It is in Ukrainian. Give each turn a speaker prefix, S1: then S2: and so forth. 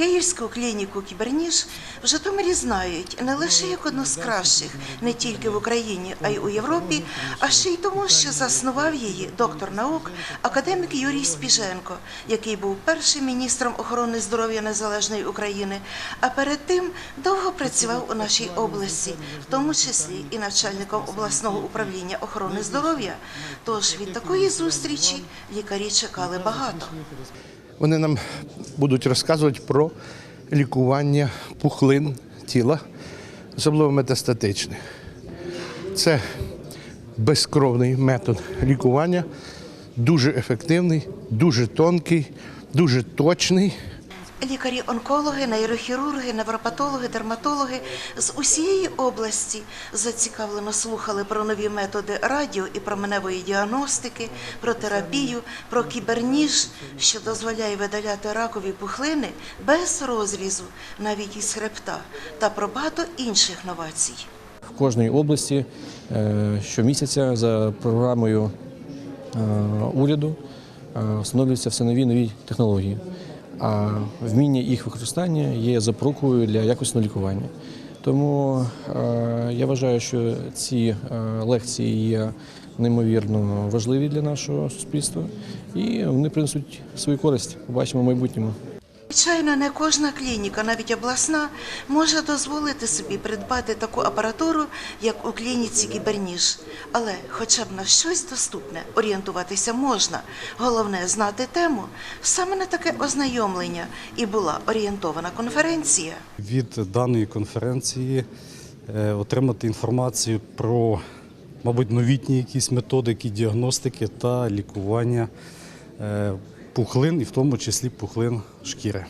S1: Київську клініку Кіберніж в Житомирі знають не лише як одну з кращих, не тільки в Україні, а й у Європі, а ще й тому, що заснував її доктор наук, академік Юрій Спіженко, який був першим міністром охорони здоров'я незалежної України, а перед тим довго працював у нашій області, в тому числі і начальником обласного управління охорони здоров'я. Тож від такої зустрічі лікарі чекали багато.
S2: Вони нам будуть розказувати про лікування пухлин тіла, особливо метастатичних. Це безкровний метод лікування, дуже ефективний, дуже тонкий, дуже точний.
S1: Лікарі-онкологи, нейрохірурги, невропатологи, дерматологи з усієї області зацікавлено слухали про нові методи радіо і променевої діагностики, про терапію, про кіберніж, що дозволяє видаляти ракові пухлини без розрізу, навіть із хребта, та про багато інших новацій.
S3: В кожній області е, щомісяця за програмою е, уряду е, встановлюються все нові нові технології. А вміння їх використання є запорукою для якісного лікування. Тому е, я вважаю, що ці е, лекції є неймовірно важливі для нашого суспільства і вони принесуть свою користь. Побачимо в майбутньому.
S1: Звичайно, не кожна клініка, навіть обласна, може дозволити собі придбати таку апаратуру, як у клініці Кіберніж. Але хоча б на щось доступне орієнтуватися можна. Головне знати тему. Саме на таке ознайомлення і була орієнтована конференція.
S4: від даної конференції е, отримати інформацію про, мабуть, новітні якісь методики діагностики та лікування е, пухлин, і в тому числі пухлин шкіри.